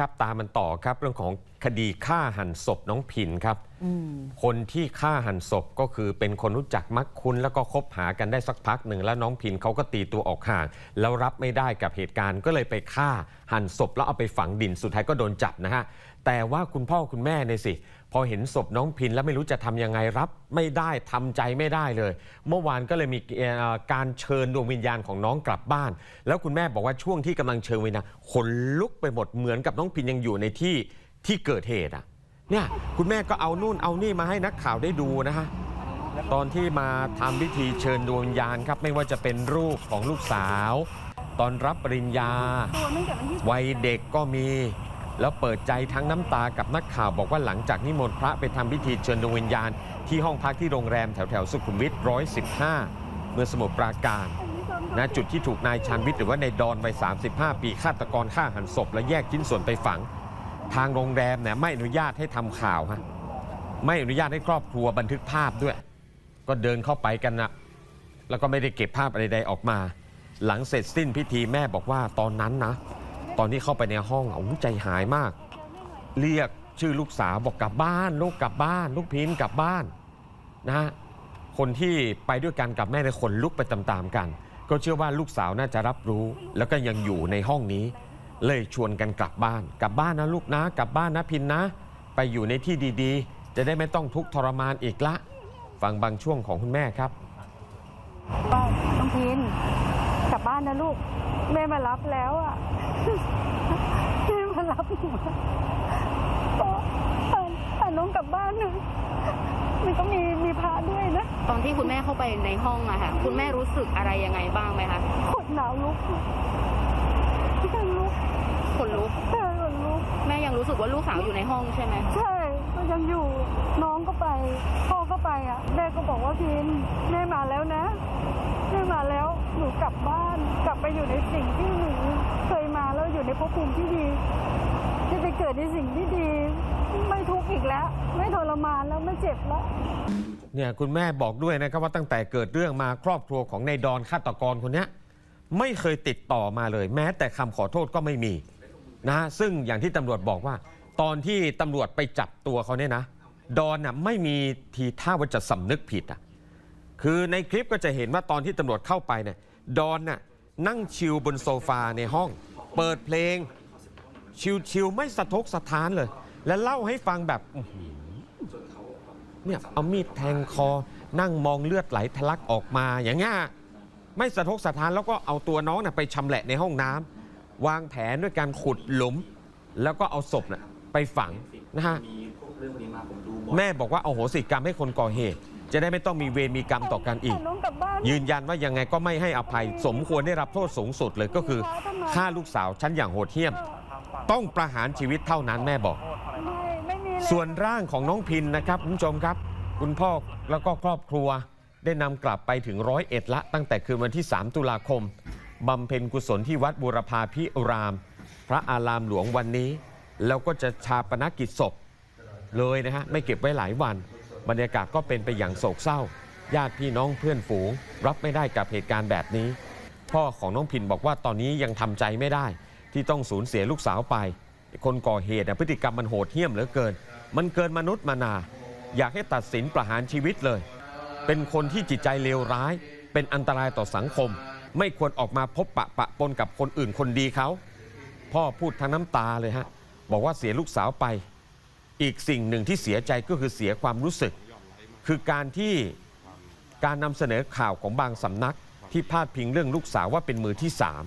ครับตามมันต่อครับเรื่องของคดีฆ่าหันศพน้องพินครับคนที่ฆ่าหันศพก็คือเป็นคนรู้จักมักคุ้นแล้วก็คบหากันได้สักพักหนึ่งแล้วน้องพินเขาก็ตีตัวออกห่าง แล้วรับไม่ได้กับเหตุการณ์ ก็เลยไปฆ่าหันศพแล้วเอาไปฝังดินสุดท้ายก็โดนจับนะฮะแต่ว่าคุณพ่อคุณแม่เนี่ยสิ พอเห็นศพน้องพินแล้วไม่รู้จะทำยังไงรับ ไม่ได้ทำใจไม่ได้เลย เมื่อวานก็เลยมีเอ่อการเชิญดวงวิญญาณของน้องกลับบ้าน แล้วคุณแม่บอกว่าช่วงที่กำลังเชิญวิญญาณขนลุกไปหมดเหมือนกับน้องพินยังอยู่ในที่ที่เกิดเหตุอะเนี่ยคุณแม่ก็เอานู่นเอานี่มาให้นักข่าวได้ดูนะฮะตอนที่มาทำพิธีเชิญดวงวิญญาณครับ ไม่ว่าจะเป็นรูปของลูกสาว ตอนรับปริญญา วัยเด็กก็มี แล้วเปิดใจทั้งน้ำตากับนักข่าวบอกว่าหลังจากนิมนต์พระไปทำพิธีเชิญดวงวิญญาณ ที่ห้องพักที่โรงแรมแถวแถวสุขุมวิท115 เมื่อสมุทรปราการนะจุดที่ถูกนายชันวิทย์หรือว่านายดอนวัย 35 ปีฆาตกรฆ่าหันศพและแยกชิ้นส่วนไปฝัง ทางโรงแรมเนี่ยไม่อนุญาตให้ทำข่าวฮะไม่อนุญาตให้ครอบครัวบันทึกภาพด้วย ก็เดินเข้าไปกันนะแล้วก็ไม่ได้เก็บภาพอะไรใดออกมา หลังเสร็จสิ้นพิธีแม่บอกว่าตอนนั้นนะ ตอนที่เข้าไปในห้องเอใจหายมาก เรียกชื่อลูกสาวบอกกลับบ้านลูกกลับบ้าน ลูกพินกลับบ้านนะฮะคนที่ไปด้วยกันกับแม่ในยขนลุกไปตามๆกัน ก็เชื่อว่าลูกสาวน่าจะรับรู้ แล้วก็ยังอยู่ในห้องนี้ เลยชวนกันกลับบ้าน กลับบ้านนะลูกนะ กลับบ้านนะพินนะ ไปอยู่ในที่ดีๆ จะได้ไม่ต้องทุกข์ทรมานอีกละ ฟังบางช่วงของคุณแม่ครับก็ต้องพิน นนะลูก แม่มารับแล้วอะแม่มารับหนูก็พาพาน้องกลับบ้านหนึ่งมันก็มีมีพระด้วยนะ ตอนที่คุณแม่เข้าไปในห้องอะค่ะ คุณแม่รู้สึกอะไรยังไงบ้างไหมคะขดหนาวลุกขนลุกขนลุกใช่ขนลุก แม่ยังรู้สึกว่าลูกสาวอยู่ในห้องใช่ไหมใช่ก็ยังอยู่น้องก็ไป พ่อก็ไปอะแม่ก็บอกว่าพินแม่มาแล้วนะแม่มาแล้วหนูกลับบ้านก ลับไปอยู่ในสิ่งที่หนูเคยมาแล้วอยู่ในภพภูมิที่ดีที่ไปเกิดในสิ่งที่ดี ไม่ทุกข์อีกแล้ว ไม่ทรมานแล้วไม่เจ็บแล้วเนี่ยคุณแม่บอกด้วยนะครับว่าตั้งแต่เกิดเรื่องมาครอบครัวของนายดอนฆาตกรคนนี้ไม่เคยติดต่อมาเลย แม้แต่คำขอโทษก็ไม่มีนะซึ่งอย่างที่ตำรวจบอกว่า ตอนที่ตำรวจไปจับตัวเขาเนี่ยนะ ดอนน่ะไม่มีทีท่าว่าจะสำนึกผิดอะคือในคลิปก็จะเห็นว่าตอนที่ตำรวจเข้าไปเนี่ยดอนน่ะ นั่งชิลบนโซฟาในห้อง เปิดเพลง ชิลๆไม่สะทกสะท้านเลย และเล่าให้ฟังแบบเนี่ยเอามีดแทงคอ นั่งมองเลือดไหลทะลักออกมาอย่างเงี้ยไม่สะทกสะท้านแล้วก็เอาตัวน้องน่ะไปชำแหละในห้องน้ำวางแผนด้วยการขุดหลุม แล้วก็เอาศพน่ะไปฝังนะฮะแม่บอกว่าเอาโหสิกรรมให้คนก่อเหตุ จะได้ไม่ต้องมีเวรมีกรรมต่อกันอีกน้องกลับบ้านยืนยันว่ายังไงก็ไม่ให้อภัย สมควรได้รับโทษสูงสุดเลยก็คือฆ่าลูกสาวฉันอย่างโหดเหี้ยม ต้องประหารชีวิตเท่านั้นแม่บอกไม่ไม่มีเลยส่วนร่างของน้องพินนะครับคุณผู้ชมครับ คุณพ่อแล้วก็ครอบครัวได้นำกลับไปถึงร้อยเอ็ดละ ตั้งแต่คืนวันที่ 3 ตุลาคมบำเพ็ญกุศลที่วัดบูรพาพิราม พระอารามหลวงวันนี้ แล้วก็จะชาปนกิจศพเลยนะฮะไม่เก็บไว้หลายวัน บรรยากาศก็เป็นไปอย่างโศกเศร้า ญาติพี่น้องเพื่อนฝูง รับไม่ได้กับเหตุการณ์แบบนี้ พ่อของน้องพินบอกว่าตอนนี้ยังทำใจไม่ได้ ที่ต้องสูญเสียลูกสาวไป คนก่อเหตุน่ะพฤติกรรมมันโหดเหี้ยมเหลือเกิน มันเกินมนุษย์มานา อยากให้ตัดสินประหารชีวิตเลย เป็นคนที่จิตใจเลวร้าย เป็นอันตรายต่อสังคม ไม่ควรออกมาพบปะปะปนกับคนอื่นคนดีเขาพ่อพูดทั้งน้ำตาเลยฮะบอกว่าเสียลูกสาวไป อีกสิ่งหนึ่งที่เสียใจก็คือเสียความรู้สึก คือการที่การนำเสนอข่าวของบางสำนัก ที่พาดพิงเรื่องลูกสาวว่าเป็นมือที่สาม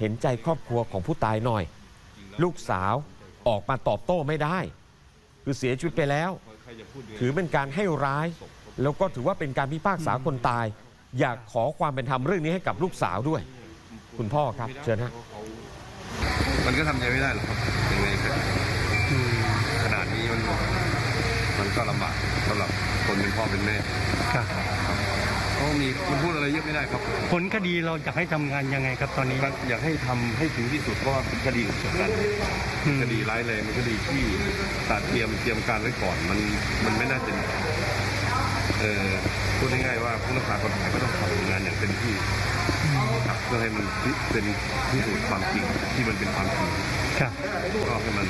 เห็นใจครอบครัวของผู้ตายหน่อย ลูกสาวออกมาตอบโต้ไม่ได้ คือเสียชีวิตไปแล้ว ถือเป็นการให้ร้าย แล้วก็ถือว่าเป็นการพิพากษาคนตาย อยากขอความเป็นธรรมเรื่องนี้ให้กับลูกสาวด้วย คุณพ่อครับเชิญฮะมันก็ทำใจไม่ได้หรอกครับยังไงก็ขนาดนี้มันมัน ก็ลำบากสำหรับคนเป็นพ่อเป็นแม่ครับเพราะมีมันพูดอะไรเยอะไม่ได้ครับผลคดีเราอยากให้ทำงานยังไงครับตอนนี้มันอยากให้ทำให้ถึงที่สุดเพราะว่าเป็นคดีอุกชะกันอืม คดีร้ายแรงเป็นคดีที่ตัดเตรียมเตรียมการไว้ก่อนมันมันไม่น่าจะเออพูดง่ายๆว่าผู้รักษากฎหมายก็ต้องทำงานอย่างเต็มที่ครับเพื่อให้มันเป็นพิสูจน์ความจริงที่มันเป็นความจริง ครับ ก็ให้มัน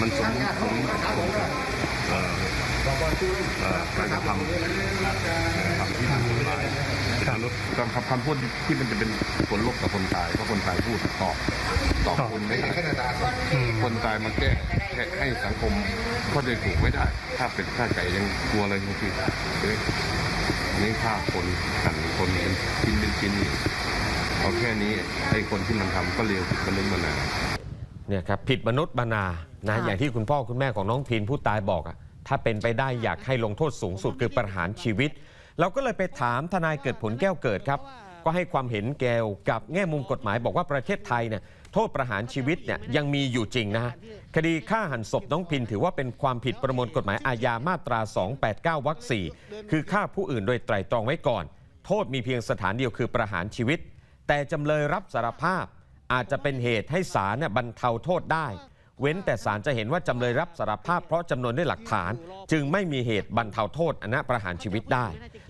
มันสมสมสมกับเอ่อเอ่อการกระทำทำที่ถูกกฎหมายเป็นมนุษย์คำคำพูดที่มันจะเป็นผลลบกับคนตายเพราะคนตายพูดตอบตอบคนไม่ได้คนตายมาแก้แก้ให้สังคมเข้าใจถูกไม่ได้ ถ้าเป็ดฆ่าไก่ยังกลัวเลยจริงๆเฮ้นี่ฆ่าคนหั่นคนเป็นชิ้นเป็นชิ้นเอาแค่นี้ไอ้คนที่มันทำก็เร็วผิดมนุษย์มานาน เนี่ยครับผิดมนุษย์บานานะค่ะ อย่างที่คุณพ่อคุณแม่ของน้องพินผู้ตายบอกอะถ้าเป็นไปได้อยากให้ลงโทษสูงสุดคือประหารชีวิต เราก็เลยไปถามทนายเกิดผลแก้วเกิดครับ ก็ให้ความเห็นแกวกับแง่มุมกฎหมายบอกว่าประเทศไทยเนี่ยโทษประหารชีวิตเนี่ยยังมีอยู่จริงนะฮะคดีฆ่าหันศพน้องพินถือว่าเป็นความผิดประมวลกฎหมายอาญามาตรา 289วรรค4คือฆ่าผู้อื่นโดยไตร่ตรองไว้ก่อน โทษมีเพียงสถานเดียวคือประหารชีวิต แต่จำเลยรับสารภาพ อาจจะเป็นเหตุให้ศาลเนี่ยบรรเทาโทษได้ เว้นแต่ศาลจะเห็นว่าจำเลยรับสารภาพเพราะจำนวนด้วยหลักฐาน จึงไม่มีเหตุบรรเทาโทษอนะประหารชีวิตได้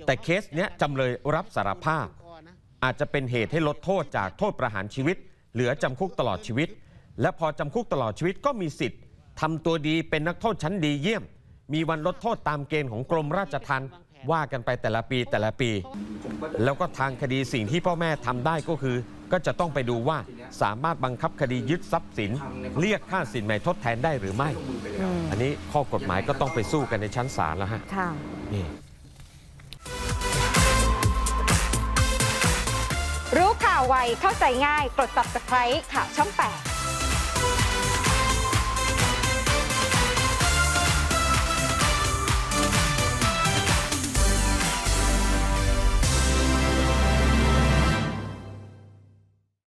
แต่เคสเนี้ยจำเลยรับสารภาพ อาจจะเป็นเหตุให้ลดโทษจากโทษประหารชีวิต เหลือจำคุกตลอดชีวิต และพอจำคุกตลอดชีวิตก็มีสิทธิ์ทำตัวดีเป็นนักโทษชั้นดีเยี่ยม มีวันลดโทษตามเกณฑ์ของกรมราชทัณฑ์ว่ากันไปแต่ละปีแต่ละปี แล้วก็ทางคดีสิ่งที่พ่อแม่ทำได้ก็คือ ก็จะต้องไปดูว่าสามารถบังคับคดียึดทรัพย์สิน เรียกค่าสินใหม่ทดแทนได้หรือไม่อันนี้ข้อกฎหมายก็ต้องไปสู้กันในชั้นศาลแล้วฮะค่ะ นี่ รู้ข่าวไวเข้าใจง่าย กด subscribe ข่าวช่อง 8